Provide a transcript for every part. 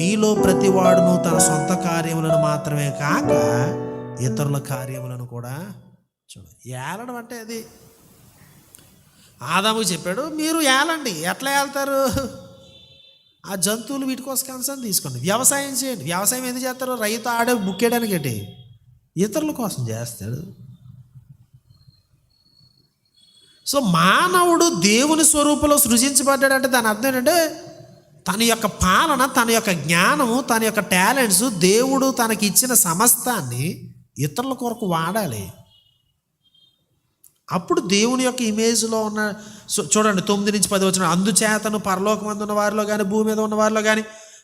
మీలో ప్రతివాడును తన సొంత కార్యములను మాత్రమే కాక ఇతరుల కార్యములను కూడా చూడ. ఏలడం అంటే అది. ఆదాము చెప్పాడు మీరు ఏలండి. ఎట్లా ఏళ్తారు? ఆ జంతువులు వీటి కోసం కన్సర్న్ తీసుకోండి. వ్యవసాయం చేయండి. వ్యవసాయం ఎందుకు చేస్తారు? రైతు ఆడే బుక్కేయడానికి ఏంటి? ఇతరుల కోసం చేస్తాడు. సో మానవుడు దేవుని స్వరూపంలో సృజించబడ్డాడంటే దాని అర్థం ఏంటంటే తన యొక్క పాలన తన యొక్క జ్ఞానము తన యొక్క టాలెంట్స్ దేవుడు తనకి ఇచ్చిన సమస్తాన్ని ఇతరుల కొరకు వాడాలి. అప్పుడు దేవుని యొక్క ఇమేజ్లో ఉన్న చూడండి తొమ్మిది నుంచి పది వచ్చిన అందుచేతను పరలోకమందు ఉన్న వారిలో కానీ భూమి మీద ఉన్న వారిలో కానీ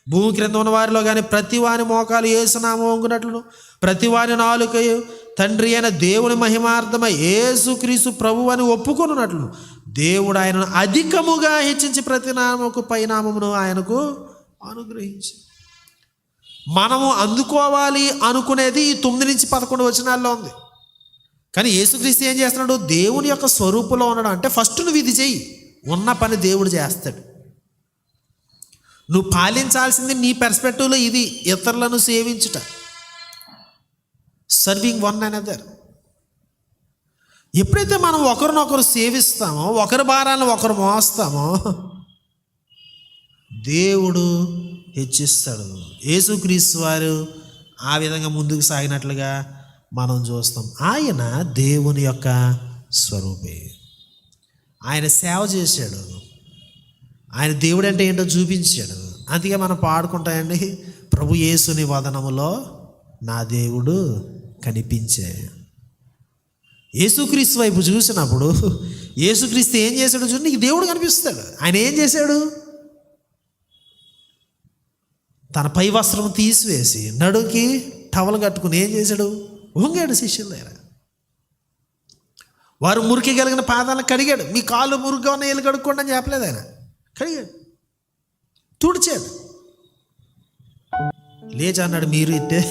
భూమి క్రింద ఉన్న వారిలో కానీ ప్రతి వాని మోకాలు ఏసునామం వంగునట్లును. ప్రతి వాని నాలుకయు తండ్రి అయిన దేవుని మహిమార్థమై ఏసుక్రీస్తు ప్రభు అని ఒప్పుకొనున్నట్లును. దేవుడు ఆయనను అధికముగా హెచ్చించి ప్రతి నామకు పైనామమును ఆయనకు అనుగ్రహించి. మనము అందుకోవాలి అనుకునేది ఈ తొమ్మిది నుంచి పదకొండు వచనాల్లో ఉంది. కానీ యేసుక్రీస్తు ఏం చేస్తున్నాడు? దేవుని యొక్క స్వరూపంలో ఉన్నాడు. అంటే ఫస్ట్ నువ్వు ఇది చెయ్యి. ఉన్న పని దేవుడు చేస్తాడు. నువ్వు పాలించాల్సింది నీ పెర్స్పెక్టివ్లో ఇది ఇతరులను సేవించుట. సర్వింగ్ వన్ అనదర్ ఎప్పుడైతే మనం ఒకరినొకరు సేవిస్తామో ఒకరి భారాలను ఒకరు మోస్తామో దేవుడు హెచ్చిస్తాడు. యేసుక్రీస్తు వారు ఆ విధంగా ముందుకు సాగినట్లుగా మనం చూస్తాం. ఆయన దేవుని యొక్క స్వరూపే. ఆయన సేవ చేశాడు. ఆయన దేవుడు అంటే ఏంటో చూపించాడు. అందుకే మనం పాడుకుంటాయండి ప్రభు యేసుని వదనములో నా దేవుడు కనిపించే యేసుక్రీస్తు వైపు చూసినప్పుడు యేసుక్రీస్తు ఏం చేశాడు చూడు నీకు దేవుడు కనిపిస్తాడు. ఆయన ఏం చేశాడు? తన పై వస్త్రం తీసివేసి నడుకి టవలు కట్టుకుని ఏం చేశాడు? ఉంగాడు శిష్యుల దగ్గర. వారు మురికి కలిగిన పాదాలను కడిగాడు. మీ కాళ్ళు మురుగ్గా ఉన్న వీళ్ళు కడుక్కోండి అని చెప్పలేదు ఆయన. కడిగాడు తుడిచేది. లేచన్నాడు మీరు ఇట్టే.